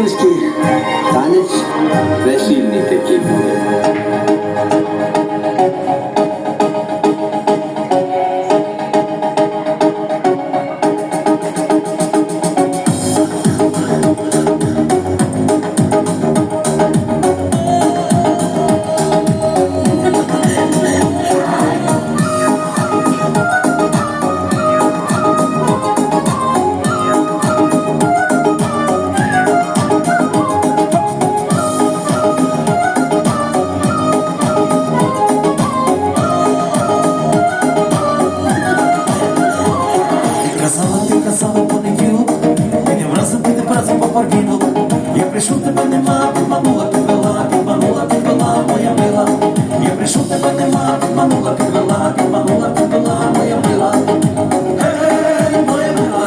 Wichtig, gar nicht, welche Linie. Підем разом. Я прийшов, тебе нема, підманула, підвела, підманула, підвела, моя мила. Я прийшов, тебе нема, підманула, підвела, підманула, підвела, моя мила. Ей, моя мила,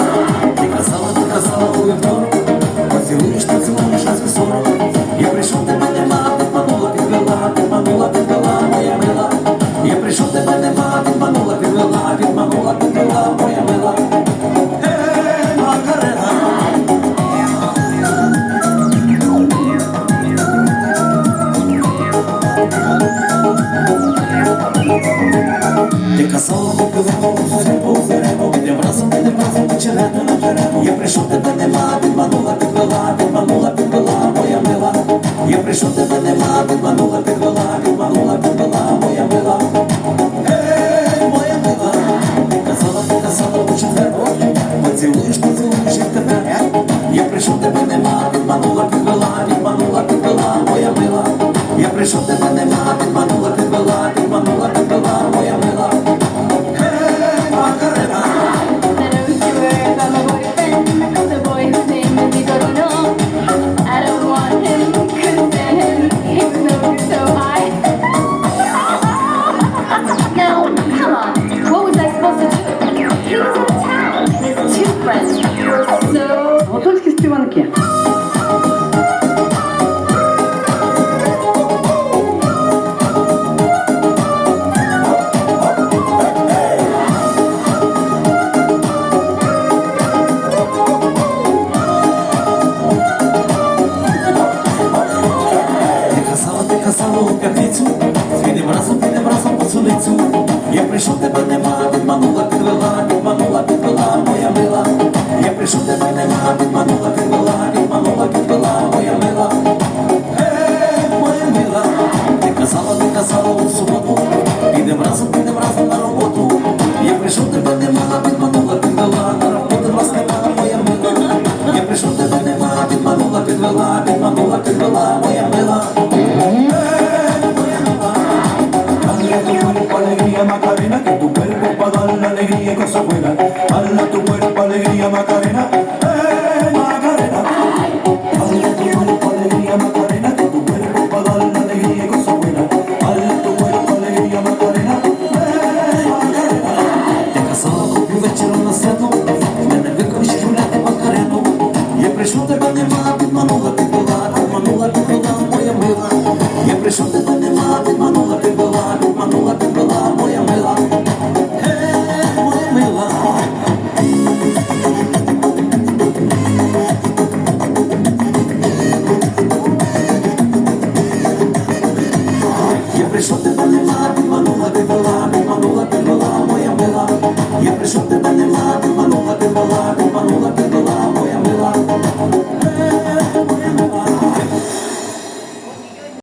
ти казала, ти казала у вівторок, поцілуєш, поцілуєш, а з сорок. Я прийшов, тебе нема, підманула, підвела, підманула, підвела, моя мила. Я прийшов, тебе нема, підманула, Ти казала, ми пивемо, зеремо, зеремо, підем разом, підем разом, вечеремо, наберемо. Я прийшов, тебе нема, підманула, підвела, підманула, підвела, моя мила. Я прийшов, тебе нема, підманула, підвела, казала у п'ятницю, підем разом, підем разом по цулицю. Я прийшов, тебе нема, підманула, підвела, підманула, підвела, моя мила. Я прийшов, тебе нема, підманула, підвела, підманула, підвела, моя мила. Ей, моя мила, ти казала, ти казала у суботу, підем разом, підем разом на роботу. Я прийшов, тебе нема, підманула, підвела, на роботу вас нема, моя мила. Я прийшов, тебе нема, підманула, підвела, підманула, підвела, моя мила. se afuera. Tu cuerpo, alegría, Macarena. ¡Eh, Macarena! Hala tu cuerpo, alegría, Macarena. Que tu cuerpo para dar la alegría y cosa buena. Hala tu cuerpo, alegría, Macarena. ¡Eh, Macarena! Te casado, un vecino naciendo. Me nervio con chocolate macareno. Y el preso de baño más, mi manuda, te podar, manuda, te podar, voy a mudar. Y el preso de baño más, mi manuda, te podar, manuda, te podar. прийшов тебе нема, підманула ти була, підманула ти була, моя мила. Я прийшов тебе нема, підманула ти була, підманула ти була.